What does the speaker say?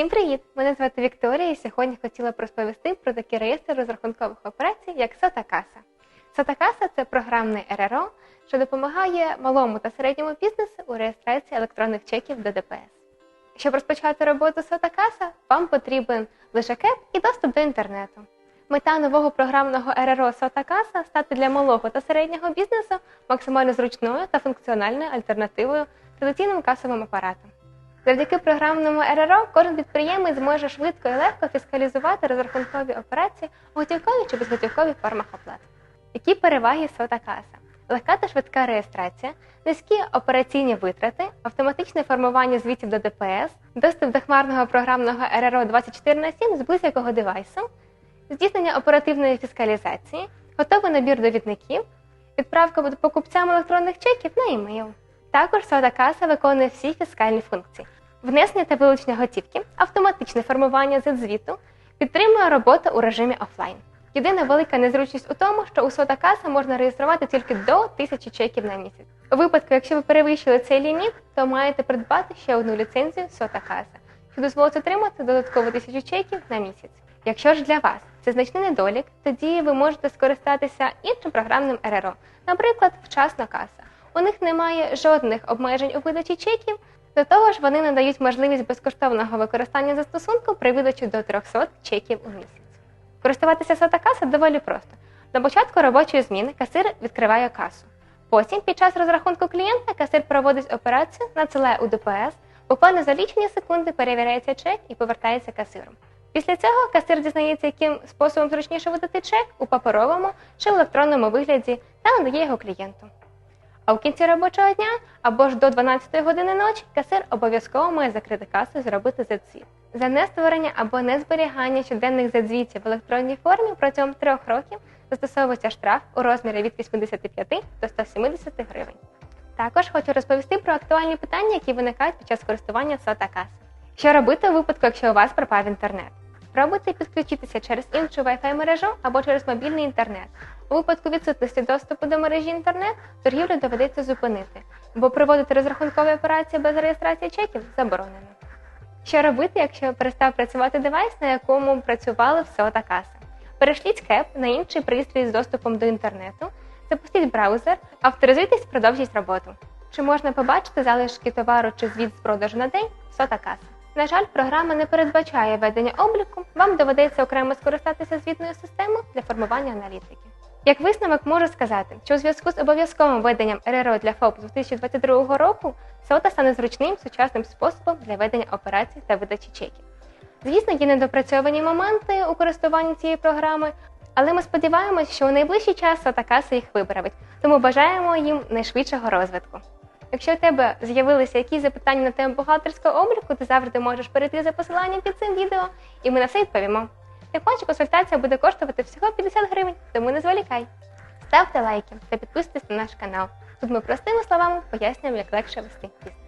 Всім привіт! Мене звати Вікторія і сьогодні хотіла б розповісти про такий реєстр розрахункових операцій, як Сотакаса. Сотакаса це програмний РРО, що допомагає малому та середньому бізнесу у реєстрації електронних чеків до ДПС. Щоб розпочати роботу Сотакаса, вам потрібен лише КЕП і доступ до інтернету. Мета нового програмного РРО Сотакаса стати для малого та середнього бізнесу максимально зручною та функціональною альтернативою традиційним касовим апаратам. Завдяки програмному РРО кожен підприємець зможе швидко і легко фіскалізувати розрахункові операції у готівковій чи безготівковій формах оплати. Які переваги Сотакаса? Легка та швидка реєстрація, низькі операційні витрати, автоматичне формування звітів до ДПС, доступ до хмарного програмного РРО 24 на 7 з будь-якого девайсу, здійснення оперативної фіскалізації, готовий набір довідників, відправка покупцям електронних чеків на емейл. Також Сотакаса виконує всі фіскальні функції: внесення та вилучення готівки, автоматичне формування Z-звіту, підтримує роботу у режимі офлайн. Єдина велика незручність у тому, що у Сотакаса можна реєструвати тільки до 1000 чеків на місяць. У випадку, якщо ви перевищили цей ліміт, то маєте придбати ще одну ліцензію Сотакаса, що дозволить отримати додатково 1000 чеків на місяць. Якщо ж для вас це значний недолік, тоді ви можете скористатися іншим програмним РРО, наприклад, вчасна каса. У них немає жодних обмежень у видачі чеків. До того ж, вони надають можливість безкоштовного використання застосунку при видачі до 300 чеків у місяць. Користуватися Сотакаса доволі просто. На початку робочої зміни касир відкриває касу. Потім, під час розрахунку клієнта, касир проводить операцію, надсилає у ДПС, буквально за лічені секунди перевіряється чек і повертається касиром. Після цього касир дізнається, яким способом зручніше видати чек у паперовому чи електронному вигляді та надає його клієнту. А в кінці робочого дня або ж до 12 години ночі касир обов'язково має закрити касу і зробити задзвіт. За нестворення або незберігання щоденних задзвітів в електронній формі протягом трьох років застосовується штраф у розмірі від 85 до 170 гривень. Також хочу розповісти про актуальні питання, які виникають під час користування сота каси. Що робити у випадку, якщо у вас пропав інтернет? Спробуйте підключитися через іншу Wi-Fi мережу або через мобільний інтернет. У випадку відсутності доступу до мережі інтернет торгівлю доведеться зупинити, бо проводити розрахункові операції без реєстрації чеків заборонено. Що робити, якщо перестав працювати девайс, на якому працювали все та каса? Перешліть кеп на інший пристрій з доступом до інтернету, запустіть браузер, авторизуйтесь, продовжіть роботу. Чи можна побачити залишки товару чи звіт з продажу на день? Сота каса. На жаль, програма не передбачає ведення обліку, вам доведеться окремо скористатися звітною системою для формування аналітики. Як висновок можу сказати, що у зв'язку з обов'язковим веденням РРО для ФОП з 2022 року СОТА стане зручним сучасним способом для ведення операцій та видачі чеків. Звісно, є недопрацьовані моменти у користуванні цієї програми, але ми сподіваємось, що у найближчий час СОТА каса їх виправить, тому бажаємо їм найшвидшого розвитку. Якщо у тебе з'явилися якісь запитання на тему бухгалтерського обліку, ти завжди можеш перейти за посиланням під цим відео, і ми на все відповімо. Також консультація буде коштувати всього 50 гривень, тому не зволікай. Ставте лайки та підписуйтесь на наш канал. Тут ми простими словами пояснюємо, як легше вести бізнес.